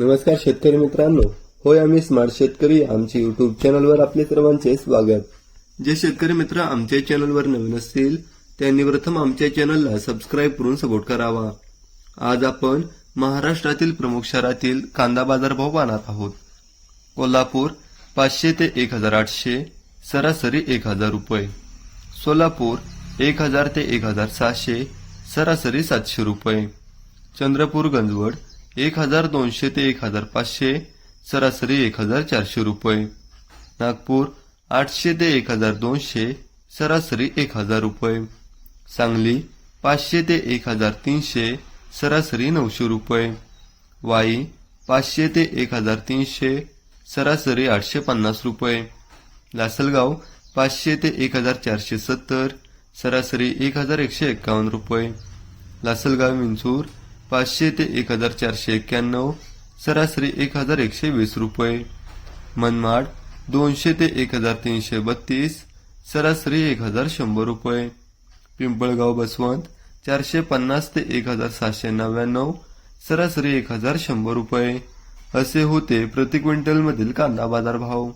नमस्कार शेतकरी मित्रांनो. होय आम्ही स्मार्ट शेतकरी. आमच्या युट्यूब चॅनलवर आपले सर्वांचे स्वागत. जे शेतकरी मित्र आमच्या चॅनलवर नवीन असतील त्यांनी प्रथम आमच्या चॅनलला सबस्क्राईब करून सपोर्ट करावा. आज आपण महाराष्ट्रातील प्रमुख शहरातील कांदा बाजार भाव पाहणार आहोत. कोल्हापूर पाचशे ते एक हजार आठशे सरासरी एक हजार रुपये. सोलापूर एक हजार ते एक हजार सहाशे सरासरी सातशे रुपये. चंद्रपूर गंजवड एक हजार दोनशे ते एक हजार पाचशे सरासरी एक हजार चारशे रुपये. नागपूर आठशे ते एक हजार दोनशे सरासरी एक हजार रुपये. सांगली पाचशे ते एक हजार तीनशे सरासरी नऊशे रुपये. वाई पाचशे ते एक हजार तीनशे सरासरी आठशे पन्नास रुपये. लासलगाव पाचशे ते एक हजार चारशे सत्तर सरासरी एक हजार एकशे एक्कावन्न रुपये. लासलगाव मिंचूर पाचशे ते एक हजार चारशे एक्क्याण्णव सरासरी एक हजार एकशे वीस रुपये. मनमाड दोनशे ते एक हजार तीनशे बत्तीस सरासरी एक हजार शंभर रुपये. पिंपळगाव बसवंत चारशे पन्नास ते एक हजार सहाशे नव्याण्णव सरासरी एक हजार शंभर रुपये. असे होते प्रति क्विंटलमधील कांदा बाजार भाव